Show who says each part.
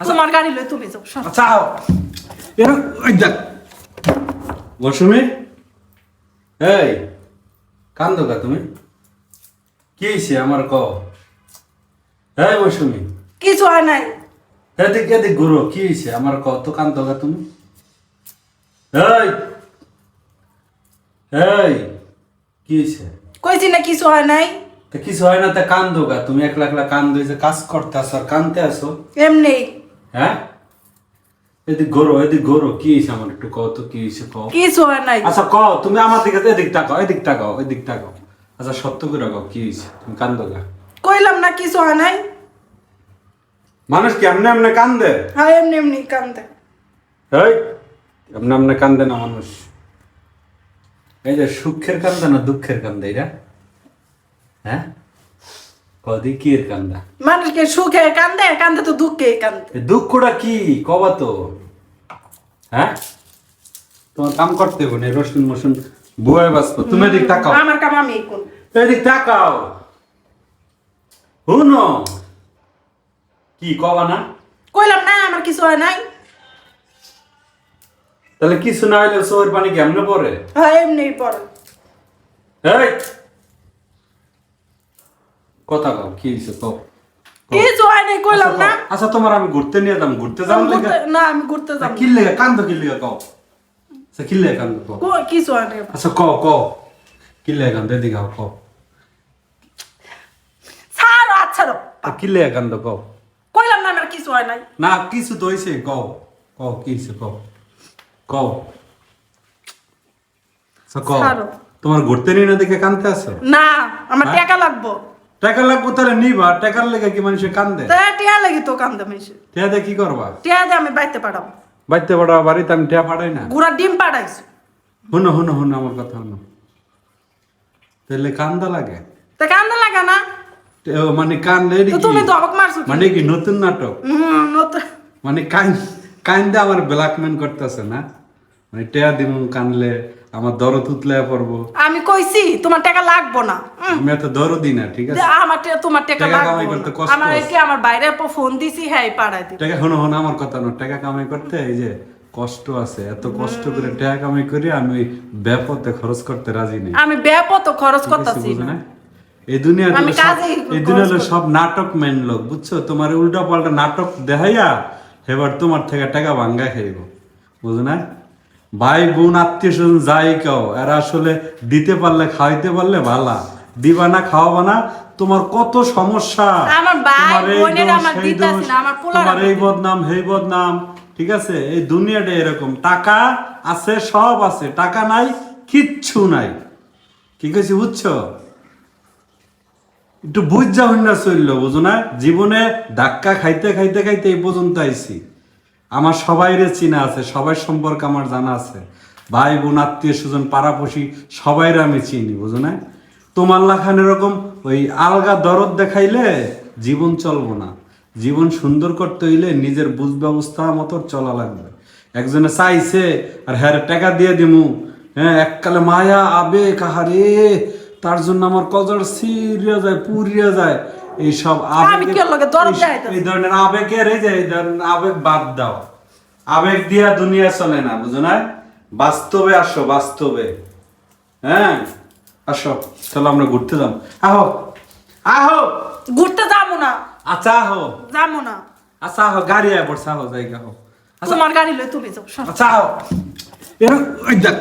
Speaker 1: তোমার গাড়ি লই তুমি যাও সর।
Speaker 2: আচ্ছা আও। এর ওই দেখ। মৌসুমি এই কান্দো কা তুমি? কি হয়েছে আমার ক? এই মৌসুমি
Speaker 1: কিছু হয় নাই।
Speaker 2: এদিক এদিক ঘুরো কি হয়েছে আমার ক? তো কান্দো কা তুমি? এই এই কি হয়েছে
Speaker 1: কইছি না কিছু হয় নাই।
Speaker 2: তা কিছু হয় না তা কান্দো গা তুমি? একলা একলা কান্দো যে কাজ করতে আসো আর কানতে আসো
Speaker 1: এমনি।
Speaker 2: হ্যাঁ? এদিক ঘোরো এদিক ঘোরো কি হয়েছে আমার একটু কও তো কি হয়েছে কও?
Speaker 1: কিছু হয় নাই।
Speaker 2: আচ্ছা কও তুমি আমার দিকে এদিক তাকাও এদিক তাকাও এদিক তাকাও। আচ্ছা সত্য করে কও কি হয়েছে তুমি কান্দো গা
Speaker 1: কইলাম না কিছু হয় নাই।
Speaker 2: মানুষ কি এমনি এমনি কান্দে?
Speaker 1: হ্যাঁ এমনি এমনি কান্দে।
Speaker 2: এই এমনি এমনি কান্দে না মানুষ? এই যে সুখের কান্দে না দুঃখের কান্দে এটা হ্যাঁ? কদি কি এর কান্দা?
Speaker 1: মানুষকে সুখে কান্দে কান্দে তো দুঃখে কান্দে।
Speaker 2: দুঃখটা কি? কবা তো। হ্যাঁ? তোমার কাম করতে হবে না রসুন মসুন বুয়ে বাঁচবো। তুমি এদিক তাকাও।
Speaker 1: আমার কাম আমি কোন
Speaker 2: এদিক তাকাও। হুনো। কি কবা না?
Speaker 1: কইলাম না আমার কিছু হয় নাই।
Speaker 2: তাহলে কিছু না হইলে চোর পানি কেমনে পরে
Speaker 1: হ্যাঁ এমনি পড়ে।
Speaker 2: এই! কথা কও কি হইছে কও?
Speaker 1: কিছু নাই কইলাম না।
Speaker 2: আচ্ছা তোমার আমি ঘুরতে নিয়ে যাম ঘুরতে যাও
Speaker 1: আমি না আমি ঘুরতে যাব
Speaker 2: কি লেগে কান্দো কি লেগে কও। আচ্ছা কি লেগে কান্দো কও।
Speaker 1: কো- নাই।
Speaker 2: আচ্ছা কও কও। কি লেগে কান্দো কও।
Speaker 1: ছাড়ো আচ্ছা রো
Speaker 2: কি লেগে কান্দো কও।
Speaker 1: কইলাম না আমার কিছু হয় নাই।
Speaker 2: না কিছু তো হইছে কও। কও কি হইছে কও। কও। আচ্ছা কও। তোমার ঘুরতে নিয়ে না দেখে কান্দতে আছো?
Speaker 1: না আমার
Speaker 2: হ্যাঁ?
Speaker 1: টাকা লাগবো।
Speaker 2: টাকা লাগবো তাহলে নিবা টাকার লেগে কি মানুষের কান্দে?
Speaker 1: টিয়া লাগি তো কান্দে মেশে
Speaker 2: টিয়া দিয়ে কি করবা?
Speaker 1: টিয়া দিয়ে আমি বাইতে পাঠাবো
Speaker 2: বাড়িতে বড় বাড়িতে আমি টিয়া পাঠাই না?
Speaker 1: ঘোড়া ডিম পাঠাইছো
Speaker 2: হুনো হুনো হুনো আমার কথা হুনো তাহলে কান্দা লাগে?
Speaker 1: তা কান্দে লাগা না।
Speaker 2: মানে কান্দে এটি
Speaker 1: তো
Speaker 2: কি?
Speaker 1: মারছো
Speaker 2: মানে কি নতুন নাটক?
Speaker 1: নতুন।
Speaker 2: মানে কান কান্দে আমার ব্ল্যাকমেন করতেছে না? মানে টেয়া দিম কানলে আমার দরদ উতলে পড়ব।
Speaker 1: আমি কইছি তোমার টাকা লাগবো না।
Speaker 2: আমি এত দরদই না ঠিক আছে?
Speaker 1: আমার তোমার টাকা লাগবো
Speaker 2: করতে। কষ্ট।
Speaker 1: আমার। একে আমার বাইরে ফোন দিছি হ্যাঁ পাড়াই দিব।
Speaker 2: টাকা হনো হনো আমার কথা না টাকা কামাই করতে এই যে কষ্ট আছে এত কষ্ট করে টাকা কামাই করি আমি ব্যাপতে খরচ করতে রাজি নেই।
Speaker 1: আমি ব্যাপক খরচ করতেছি না?
Speaker 2: এই দুনিয়া এই দুনিয়া সব নাটক মেন লোক বুঝছ? তোমার উল্টা পাল্টা নাটক দেখাইয়া এবার তোমার থেকে টাকা ভাঙ্গা খাইব। বুঝো না? ভাই বোন আত্মীয় স্বজন যাই কাও এরা আসলে দিতে পারলে খাওয়াইতে পারলে ভালা। দিবা না খাওয়াবা না তোমার কত সমস্যা। তোমার এই। বদনাম হেই বদনাম ঠিক আছে? এই দুনিয়াটা এরকম। টাকা আছে সব আছে টাকা নাই কিচ্ছু নাই। কি কইছি বুঝছ? একটু বুঝ যা না চলল বুঝো না? জীবনে ধাক্কা খাইতে খাইতে খাইতে এই পর্যন্ত আইছি। আমার সবাইরে চিনা আছে, সবাই সম্পর্কে আমার জানা আছে। ভাই, বোন, আত্মীয় স্বজন, পাড়াপড়শি, সবাইরে আমি চিনি, বুঝো না তোমার লাখান এরকম ওই আলগা দরদ দেখাইলে জীবন চলবো না। জীবন সুন্দর করতে হইলে নিজের বুঝ ব্যবস্থা মতো চলা লাগবে। একজনে চাইছে, আর হ্যাঁ টাকা দিয়ে দিমু। হ্যাঁ এককালে মায়া আবে কাহারে তার জন্য আমার কজর সিরিয়া যায়, পুরিয়া যায়। এইসব
Speaker 1: দরদ
Speaker 2: এই- ধরনের আবেগের এই যে এই ধরনের আবেগ বাদ দাও। আবেগ দিয়া দুনিয়া চলে না বুঝো না বাস্তবে আসো বাস্তবে। হ্যাঁ? আসো চলো আমরা ঘুরতে যাম। আহো আহো!
Speaker 1: ঘুরতে যাব না।
Speaker 2: আচ্ছা আহো।
Speaker 1: যাব না।
Speaker 2: আচ্ছা আহো গাড়ি আয় পড়ছে আহো জায়গা আহো আচ্ছা।
Speaker 1: তোমার গাড়ি লই তুমি যাও।
Speaker 2: আচ্ছা আহো। এর ওই দেখ।